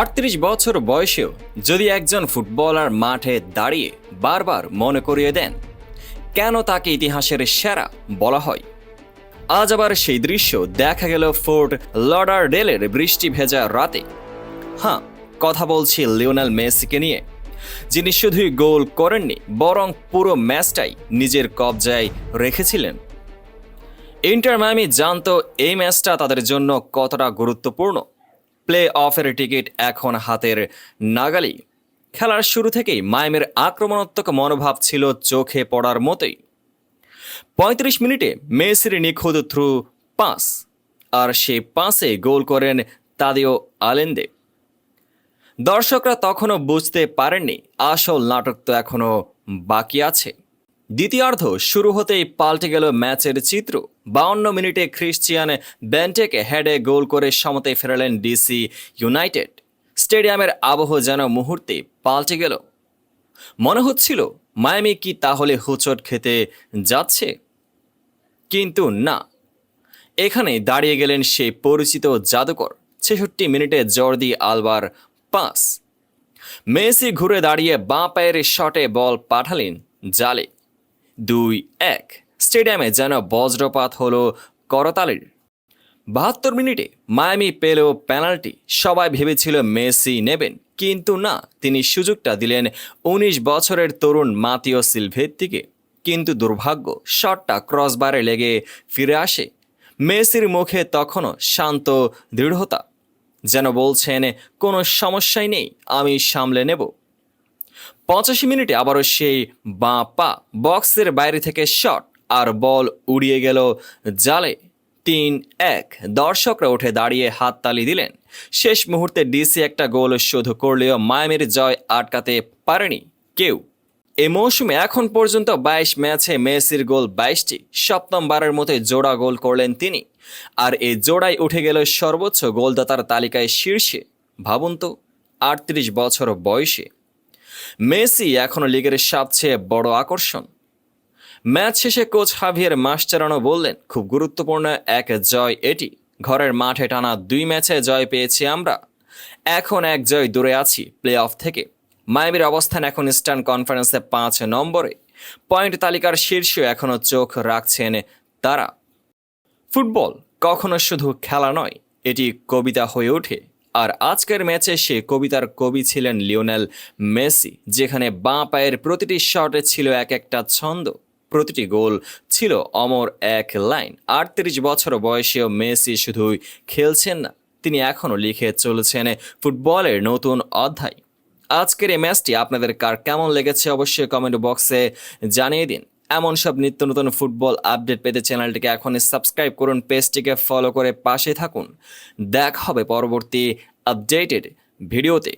আটত্রিশ বছর বয়সেও যদি একজন ফুটবলার মাঠে দাঁড়িয়ে বারবার মনে করিয়ে দেন, কেন তাকে ইতিহাসের সেরা বলা হয়? আজ আবার সেই দৃশ্য দেখা গেল ফোর্ট লডার ডেলের বৃষ্টি ভেজা রাতে। হ্যাঁ কথা বলছি লিওনাল মেসিকে নিয়ে, যিনি শুধুই গোল করেননি, বরং পুরো ম্যাচটাই নিজের কবজায় রেখেছিলেন। ইন্টার মায়ামি জানতো এই ম্যাচটা তাদের জন্য কতটা গুরুত্বপূর্ণ। প্লে অফের টিকিট এখন হাতের নাগালি খেলার শুরু থেকেই মায়ামের আক্রমণাত্মক মনোভাব ছিল চোখে পড়ার মতোই। পঁয়ত্রিশ মিনিটে মেসির নিখুঁত থ্রু পাস, আর সেই পাসে গোল করেন তাদেও আলেন্দে। দর্শকরা তখনও বুঝতে পারেননি, আসল নাটক তো এখনও বাকি আছে। দ্বিতীয়ার্ধ শুরু হতেই পাল্টে গেল ম্যাচের চিত্র। বাউন্ন মিনিটে খ্রিস্টিয়ান ব্যান্টেকে হেডে গোল করে সমতে ফেরালেন ডিসি ইউনাইটেড। স্টেডিয়ামের আবহ যেন মুহূর্তে পাল্টে গেল। মনে হচ্ছিল, মায়ামি কি তাহলে হুচট খেতে যাচ্ছে? কিন্তু না। এখানে দাঁড়িয়ে গেলেন সেই পরিচিত জাদুকর। ছেষট্টি মিনিটে জর্দি আলবার পাস। মেসি ঘুরে দাঁড়িয়ে বাঁ পায়ের শটে বল পাঠালেন জালে। দুই এক। স্টেডিয়ামে যেন বজ্রপাত হলো করতালির। বাহাত্তর মিনিটে মায়ামি পেল পেনাল্টি। সবাই ভেবেছিল মেসি নেবেন, কিন্তু না, তিনি সুযোগটা দিলেন উনিশ বছরের তরুণ মাতিও সিলভেত্তিকে। কিন্তু দুর্ভাগ্য, শটটা ক্রসবারে লেগে ফিরে আসে। মেসির মুখে তখনও শান্ত দৃঢ়তা। যেন বলছেন, কোনো সমস্যাই নেই, আমি সামলে নেব। পঁচাশি মিনিটে আবারও সেই বাঁ পা বক্সের বাইরে থেকে শট আর বল উড়িয়ে গেল জালে। তিন এক। দর্শকরা উঠে দাঁড়িয়ে হাততালি দিলেন। শেষ মুহূর্তে ডিসি একটা গোল শোধ করলেও মায়ামির জয় আটকাতে পারেনি কেউ। এ মৌসুমে এখন পর্যন্ত বাইশ ম্যাচে মেসির গোল বাইশটি। সপ্তমবারের মতো জোড়া গোল করলেন তিনি। আর এই জোড়াই উঠে গেল সর্বোচ্চ গোলদাতার তালিকায় শীর্ষে। ভাবুন তো, আটত্রিশ বছর বয়সে মেসি এখনও লিগের সবচেয়ে বড় আকর্ষণ। ম্যাচ শেষে কোচ হাভিয়ার মাস্টারানো বললেন, খুব গুরুত্বপূর্ণ এক জয় এটি। ঘরের মাঠে টানা দুই ম্যাচে জয় পেয়েছি আমরা। এখন এক জয় দূরে আছি প্লে অফ থেকে। মায়ামির অবস্থান এখন ইস্টার্ন কনফারেন্সে পাঁচ নম্বরে। পয়েন্ট তালিকার শীর্ষে এখনও চোখ রাখছেন তারা। ফুটবল কখনো শুধু খেলা নয়, এটি কবিতা হয়ে ওঠে। আর আজকের ম্যাচে সে কবিতার কবি ছিলেন লিওনেল মেসি, যেখানে বাঁ পায়ের প্রতিটি শটে ছিল এক একটা ছন্দ। প্রতিটি গোল ছিল অমর এক লাইন। আটত্রিশ বছর বয়সেও মেসি শুধুই খেলছেন না, তিনি এখনও লিখে চলেছেন ফুটবলের নতুন অধ্যায়। আজকের এই ম্যাচটি আপনাদের কার কেমন লেগেছে অবশ্যই কমেন্ট বক্সে জানিয়ে দিন। এমন সব নিত্য নতুন ফুটবল আপডেট পেতে চ্যানেলটিকে এখনই সাবস্ক্রাইব করুন, পেজটিকে ফলো করে পাশে থাকুন। দেখা হবে পরবর্তী আপডেটেড ভিডিওতে।